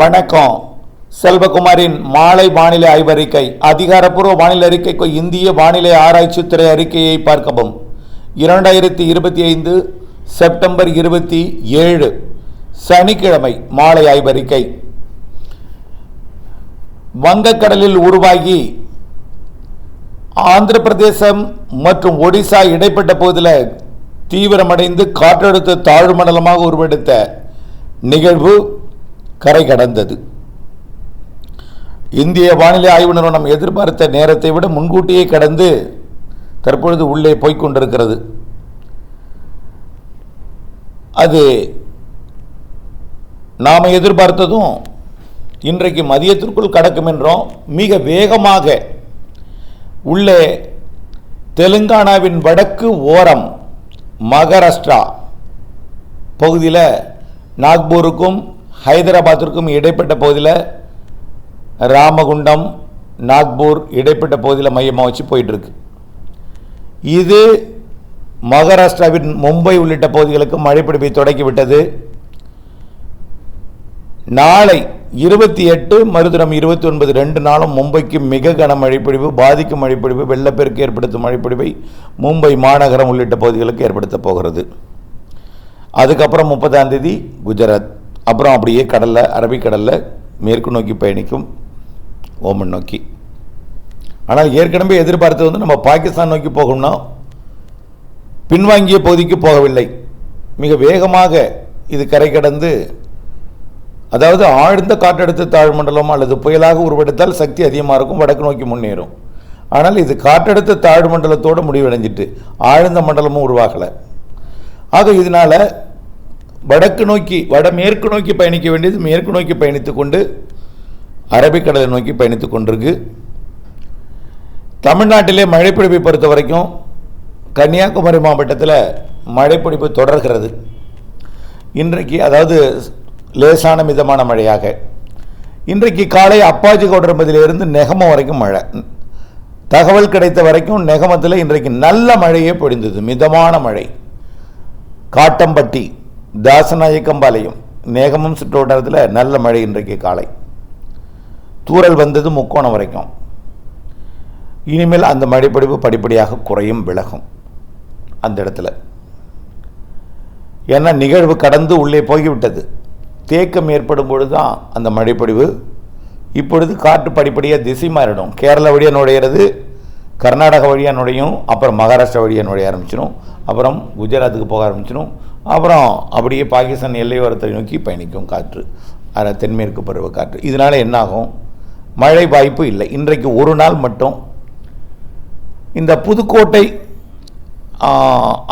வணக்கம். செல்வகுமாரின் மாலை வானிலை ஆய்வறிக்கை அதிகாரப்பூர்வ வானிலை அறிக்கைக்கு இந்திய வானிலை ஆராய்ச்சித்துறை அறிக்கையை பார்க்கவும். இரண்டாயிரத்தி இருபத்தி ஐந்து செப்டம்பர் இருபத்தி ஏழு சனிக்கிழமை மாலை ஆய்வறிக்கை. வங்கக்கடலில் உருவாகி ஆந்திர பிரதேசம் மற்றும் ஒடிசா இடைப்பட்ட பகுதியில் தீவிரமடைந்து காற்றழுத்த தாழ்வு மண்டலமாக உருவெடுத்த நிகழ்வு கரை கடந்தது. இந்திய வானிலை ஆய்வு நிறுவனம் எதிர்பார்த்த நேரத்தை விட முன்கூட்டியே கடந்து தற்பொழுது உள்ளே போய்க் கொண்டிருக்கிறது. அது நாம் எதிர்பார்த்ததும் இன்றைக்கு மதியத்திற்குள் கடக்கும் என்றோம். மிக வேகமாக உள்ளே தெலுங்கானாவின் வடக்கு ஓரம் மகாராஷ்டிரா பகுதியில் நாக்பூருக்கும் ஹைதராபாத்திற்கும் இடைப்பட்ட பகுதியில் ராமகுண்டம் நாக்பூர் இடைப்பட்ட பகுதியில் மையமாக வச்சு போயிட்டுருக்கு. இது மகாராஷ்டிராவின் மும்பை உள்ளிட்ட பகுதிகளுக்கு மழைப்பிடிப்பை தொடங்கிவிட்டது நாளை இருபத்தி எட்டு மறுதினம் இருபத்தி ஒன்பது ரெண்டு நாளும் மும்பைக்கு மிக கன மழைப்பிடிவு பாதிக்கும் மழைப்பிடிவு வெள்ளப்பெருக்கு ஏற்படுத்தும் மழைப்பிடிவை மும்பை மாநகரம் உள்ளிட்ட பகுதிகளுக்கு ஏற்படுத்தப் போகிறது. அதுக்கப்புறம் முப்பதாம் தேதி குஜராத். அப்புறம் அப்படியே கடலில் அரபிக்கடலில் மேற்கு நோக்கி பயணிக்கும் ஓமன் நோக்கி. ஆனால் ஏற்கனவே எதிர்பார்த்தது வந்து நம்ம பாகிஸ்தான் நோக்கி போகணும்னா பின்வாங்கிய பகுதிக்கு போகவில்லை. மிக வேகமாக இது கரை கடந்து அதாவது ஆழ்ந்த காற்றழுத்த தாழ்மண்டலம் அல்லது புயலாக உருவெடுத்தால் சக்தி அதிகமாக இருக்கும் வடக்கு நோக்கி முன்னேறும். ஆனால் இது காற்றழுத்த தாழ்மண்டலத்தோடு முடிவடைஞ்சிட்டு ஆழ்ந்த மண்டலமும் உருவாகலை. ஆக இதனால் வடக்கு நோக்கி வடமேற்கு நோக்கி பயணிக்க வேண்டியது மேற்கு நோக்கி பயணித்து கொண்டு அரபிக்கடலை நோக்கி பயணித்து கொண்டிருக்கு. தமிழ்நாட்டிலே மழைப்பிடிப்பை பொறுத்த வரைக்கும் கன்னியாகுமரி மாவட்டத்தில் மழைப்பிடிப்பு தொடர்கிறது. இன்றைக்கு அதாவது லேசான மிதமான மழையாக. இன்றைக்கு காலை அப்பாஜி கவுடரம்பதியிலிருந்து நெகமம் வரைக்கும் மழை. தகவல் கிடைத்த வரைக்கும் நெகமத்தில் இன்றைக்கு நல்ல மழையே பொழிந்தது. மிதமான மழை. காட்டம்பட்டி தாசநாயக்கம்பாளையம் நேகமம் சுற்றுவட்டாரத்தில் நல்ல மழை இன்றைக்கு காலை. தூறல் வந்தது முக்கோணம் வரைக்கும். இனிமேல் அந்த மழைப்படிப்பு படிப்படியாக குறையும் விலகும் அந்த இடத்துல. ஏன்னா நிகழ்வு கடந்து உள்ளே போய்விட்டது. தேக்கம் ஏற்படும் பொழுது தான் அந்த மழைப்பொழிவு. இப்பொழுது காற்று படிப்படியாக திசை மாறிடும். கேரளா வழியாக நுழையிறது கர்நாடகா வழியாக நுழையும் அப்புறம் மகாராஷ்டிரா வழியாக நுழைய ஆரம்பிச்சிடும் அப்புறம் குஜராத்துக்கு போக ஆரம்பிச்சிடும் அப்புறம் அப்படியே பாகிஸ்தான் எல்லையோரத்தை நோக்கி பயணிக்கும் காற்று. அதில் தென்மேற்கு பருவ காற்று. இதனால் என்னாகும்? மழை வாய்ப்பு இல்லை. இன்றைக்கு ஒரு நாள் மட்டும். இந்த புதுக்கோட்டை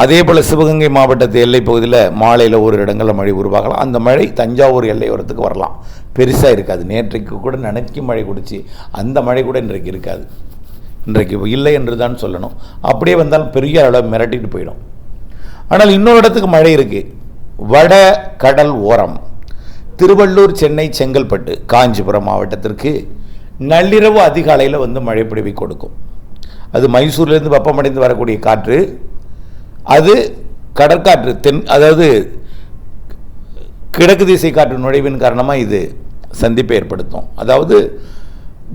அதே போல் சிவகங்கை மாவட்டத்து எல்லை பகுதியில் மாலையில் ஒரு இடங்களில் மழை உருவாகலாம். அந்த மழை தஞ்சாவூர் எல்லையோரத்துக்கு வரலாம். பெருசாக இருக்காது. நேற்றைக்கு கூட நனைக்கி மழை குடிச்சு அந்த மழை கூட இன்றைக்கு இருக்காது. இன்றைக்கு இல்லை என்று தான் சொல்லணும். அப்படியே வந்தாலும் பெரிய அளவு மிரட்டிட்டு போயிடும். ஆனால் இன்னொரு இடத்துக்கு மழை இருக்குது வட கடல் ஓரம். திருவள்ளூர் சென்னை செங்கல்பட்டு காஞ்சிபுரம் மாவட்டத்திற்கு நள்ளிரவு அதிகாலையில் வந்து மழை பிடிவி கொடுக்கும். அது மைசூர்லேருந்து வெப்பமடைந்து வரக்கூடிய காற்று. அது கடற்காற்று தென் அதாவது கிழக்கு திசை காற்று நுழைவின் காரணமாக இது சந்திப்பை ஏற்படுத்தும். அதாவது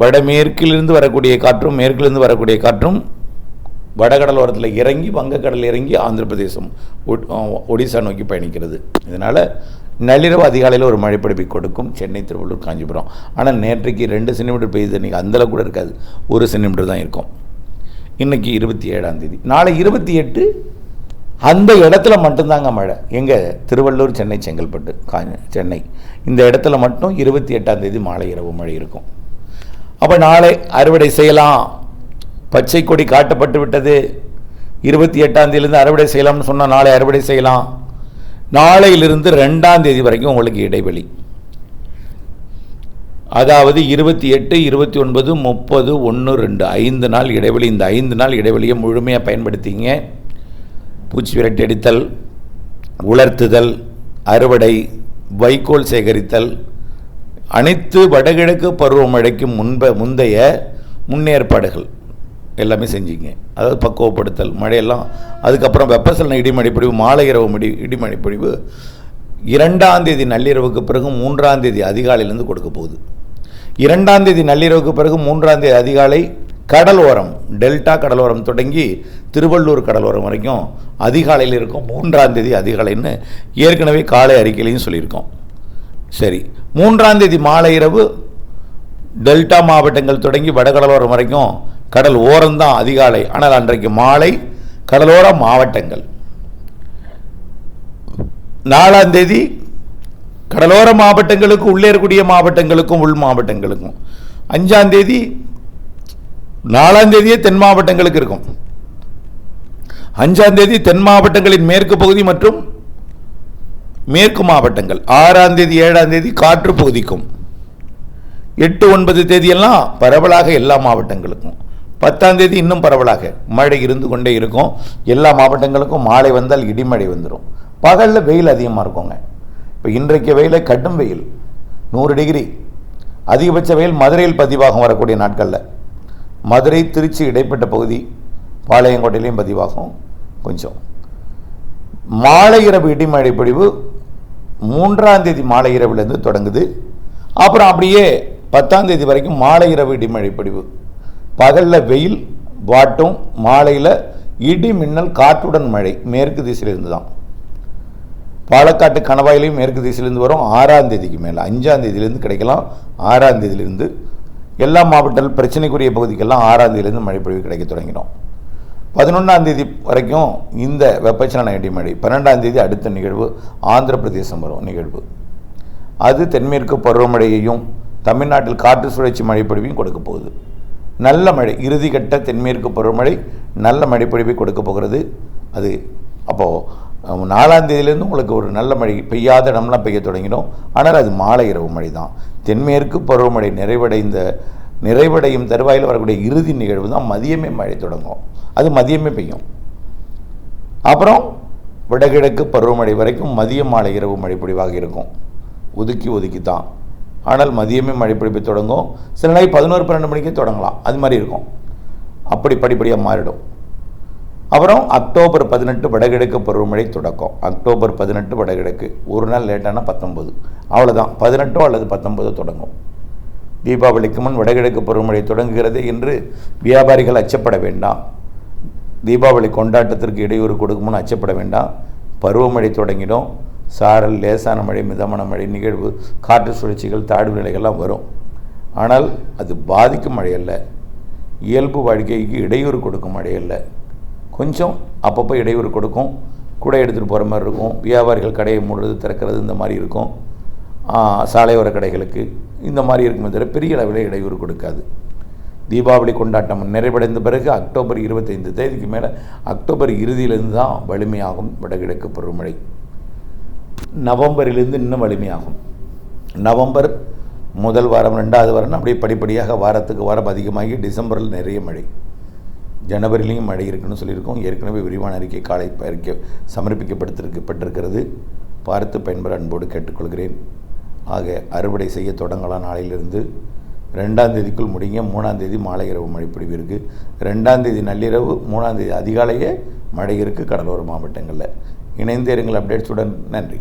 வடமேற்கிலிருந்து வரக்கூடிய காற்றும் மேற்கிலிருந்து வரக்கூடிய காற்றும் வடகடலோரத்தில் இறங்கி வங்கக்கடல் இறங்கி ஆந்திர பிரதேசம் ஒடிசா நோக்கி பயணிக்கிறது. இதனால் நள்ளிரவு அதிகாலையில் ஒரு மழைப்படிப்பை கொடுக்கும் சென்னை திருவள்ளூர் காஞ்சிபுரம். ஆனால் நேற்றைக்கு ரெண்டு சென்டிமீட்டர் பெய்யுது இன்றைக்கி அந்தளவு கூட இருக்காது. ஒரு சென்டிமீட்டர் தான் இருக்கும். இன்றைக்கி இருபத்தி ஏழாம் தேதி. நாளை இருபத்தி எட்டு அந்த இடத்துல மட்டும்தாங்க மழை. எங்கே? திருவள்ளூர் சென்னை செங்கல்பட்டு காஞ்சி சென்னை. இந்த இடத்துல மட்டும் இருபத்தி எட்டாம் தேதி மாலை இரவு மழை இருக்கும். அப்போ நாளை அறுவடை செய்யலாம். பச்சை கொடி காட்டப்பட்டு விட்டது. இருபத்தி எட்டாம் தேதியிலிருந்து அறுவடை செய்யலாம்னு சொன்னால் நாளை அறுவடை செய்யலாம். நாளையிலிருந்து ரெண்டாம் தேதி வரைக்கும் உங்களுக்கு இடைவெளி. அதாவது இருபத்தி எட்டு இருபத்தி ஒன்பது முப்பது ஒன்று ரெண்டு ஐந்து நாள் இடைவெளி. இந்த ஐந்து நாள் இடைவெளியை முழுமையாக பயன்படுத்திங்க. பூச்சி விரட்டி அடித்தல் உலர்த்துதல் அறுவடை வைக்கோல் சேகரித்தல் அனைத்து வடகிழக்கு பருவமழைக்கு முன்ப முந்தைய முன்னேற்பாடுகள். எல்லாமே செஞ்சீங்க. அதாவது பக்குவப்படுத்தல் மழையெல்லாம் அதுக்கப்புறம் வெப்பசலன இடிமழை மாலை இரவு மடி இடிமழை இரண்டாம் தேதி நள்ளிரவுக்கு பிறகு மூன்றாம் தேதி அதிகாலையிலேருந்து கொடுக்க போகுது. இரண்டாம் தேதி நள்ளிரவுக்கு பிறகு மூன்றாம் தேதி அதிகாலை கடலோரம் டெல்டா கடலோரம் தொடங்கி திருவள்ளூர் கடலோரம் வரைக்கும் அதிகாலையில் இருக்கும். மூன்றாம் தேதி அதிகாலைன்னு ஏற்கனவே காலை அறிக்கையிலையும் சொல்லியிருக்கோம். சரி மூன்றாம் தேதி மாலை இரவு டெல்டா மாவட்டங்கள் தொடங்கி வடகடலோரம் வரைக்கும் கடல் ஓரம்தான் அதிகாலை. ஆனால் அன்றைக்கு மாலை கடலோர மாவட்டங்கள். நாலாம் தேதி கடலோர மாவட்டங்களுக்கும் உள்ளே இருக்கக்கூடிய மாவட்டங்களுக்கும் உள் மாவட்டங்களுக்கும். அஞ்சாம் தேதி நாலாம் தேதியே தென் மாவட்டங்களுக்கு இருக்கும். அஞ்சாம் தேதி தென் மாவட்டங்களின் மேற்கு பகுதி மற்றும் மேற்கு மாவட்டங்கள். ஆறாம் தேதி ஏழாம் தேதி காற்று பகுதிக்கும். எட்டு ஒன்பது தேதியெல்லாம் பரவலாக எல்லா மாவட்டங்களுக்கும். பத்தாம் தேதி இன்னும் பரவலாக. மழை இருந்து கொண்டே இருக்கும். எல்லா மாவட்டங்களுக்கும் மாலை வந்தால் இடிமழை வந்துடும் பகலில் வெயில் அதிகமாக இருக்குங்க. இப்போ இன்றைக்கு வெயில கடும் வெயில். நூறு டிகிரி. அதிகபட்ச வெயில் மதுரையில் பதிவாகும் வரக்கூடிய நாட்களில். மதுரை திருச்சி இடைப்பட்ட பகுதி பாளையங்கோட்டையிலையும் பதிவாகும் கொஞ்சம். மாலை இரவு இடிமழை பொழிவு மூன்றாம் தேதி மாலை இரவுலேருந்து தொடங்குது. அப்புறம் அப்படியே பத்தாம் தேதி வரைக்கும் மாலை இரவு இடிமழை பொழிவு. பகலில் வெயில் வாட்டும் மாலையில் இடி மின்னல் காற்றுடன் மழை மேற்கு திசையிலிருந்து தான். பாலக்காட்டு கணவாயிலையும் மேற்கு திசையிலிருந்து வரும். ஆறாம் தேதிக்கு மேலே அஞ்சாம் தேதியிலேருந்து கிடைக்கலாம். ஆறாம் தேதியிலேருந்து எல்லா மாவட்டத்தில் பிரச்சனைக்குரிய பகுதிக்கெல்லாம் ஆறாம் தேதியிலேருந்து மழை பொழிவு கிடைக்க தொடங்கிடும். பதினொன்றாம் தேதி வரைக்கும் இந்த வெப்பச்சலன இடிமழை பன்னெண்டாம் தேதி அடுத்த நிகழ்வு ஆந்திர பிரதேசம் வரும் நிகழ்வு. அது தென்மேற்கு பருவமழையையும் தமிழ்நாட்டில் காற்று சுழற்சி மழைப்பொழிவையும் கொடுக்க போகுது. நல்ல மழை இறுதிக்கட்ட தென்மேற்கு பருவமழை நல்ல மழைப்பொழிவை கொடுக்க போகிறது. அது அப்போது நாலாம் தேதியிலேருந்து உங்களுக்கு ஒரு நல்ல மழை பெய்யாத இடம்லாம் பெய்ய தொடங்கிடும். ஆனால் அது மாலை இரவு மழை தான். தென்மேற்கு பருவமழை நிறைவடைந்த நிறைவடையும் தருவாயில் வரக்கூடிய இறுதி நிகழ்வு தான் மதியமே மழை தொடங்கும். அது மதியமே பெய்யும். அப்புறம் வடகிழக்கு பருவமழை வரைக்கும் மதிய மாலை இரவு மழை பொழிவாக இருக்கும். ஒதுக்கி ஒதுக்கி தான். ஆனால் மதியமே மழை பொழிவு தொடங்கும். சில நாள் பதினோரு பன்னெண்டு மணிக்கே தொடங்கலாம். அது மாதிரி இருக்கும். அப்படி படிப்படியாக மாறிடும். அப்புறம் அக்டோபர் பதினெட்டு வடகிழக்கு பருவமழை தொடக்கம். அக்டோபர் பதினெட்டு வடகிழக்கு. ஒரு நாள் லேட்டானா பத்தொம்பது அவ்வளோதான் பதினெட்டோ அல்லது பத்தொன்பதோ தொடங்கும். தீபாவளிக்கு முன் வடகிழக்கு பருவமழை தொடங்குகிறது என்று வியாபாரிகள் அச்சப்பட வேண்டாம். தீபாவளி கொண்டாட்டத்திற்கு இடையூறு கொடுக்கும்னு அச்சப்பட வேண்டாம். பருவமழை தொடங்கிடும். சாரல் லேசான மழை மிதமான மழை நிகழ்வு காற்று சுழற்சிகள் தாழ்வு நிலைகள்லாம் வரும். ஆனால் அது பாதிக்கும் மழை அல்ல இயல்பு வாழ்க்கைக்கு இடையூறு கொடுக்கும் மழை அல்ல கொஞ்சம் அப்பப்போ இடையூறு கொடுக்கும். கூட எடுத்துகிட்டு போகிற மாதிரி இருக்கும். வியாபாரிகள் கடையை மூடுறது திறக்கிறது இந்த மாதிரி இருக்கும். சாலையோர கடைகளுக்கு இந்த மாதிரி இருக்குமே தவிர பெரிய அளவில் இடையூறு கொடுக்காது. தீபாவளி கொண்டாட்டம் நிறைவடைந்த பிறகு அக்டோபர் இருபத்தைந்து தேதிக்கு மேலே அக்டோபர் இறுதியிலிருந்து தான் வலிமையாகும் வடகிழக்கு பருவமழை. நவம்பரிலிருந்து இன்னும் வலிமையாகும். நவம்பர் முதல் வாரம் ரெண்டாவது வாரம் அப்படியே படிப்படியாக வாரத்துக்கு வாரம் அதிகமாகி டிசம்பரில் நிறைய மழை. ஜனவரிலையும் மழை இருக்குன்னு சொல்லியிருக்கோம். ஏற்கனவே விரிவான அறிக்கை காலை அறிக்கை சமர்ப்பிக்கப்பட்டிருக்கப்பட்டிருக்கிறது. பார்த்து பயன்பெற அன்போடு கேட்டுக்கொள்கிறேன். ஆக அறுவடை செய்ய தொடங்கலாம் நாளையிலிருந்து. ரெண்டாம் தேதிக்குள் முடிங்க. மூணாம் தேதி மாலை இரவு மழை பொழிவு இருக்குது ரெண்டாம் தேதி நள்ளிரவு மூணாம் தேதி அதிகாலையே மழை இருக்குது கடலோர மாவட்டங்களில். இணைந்தேருங்கள். அப்டேட்ஸுடன் நன்றி.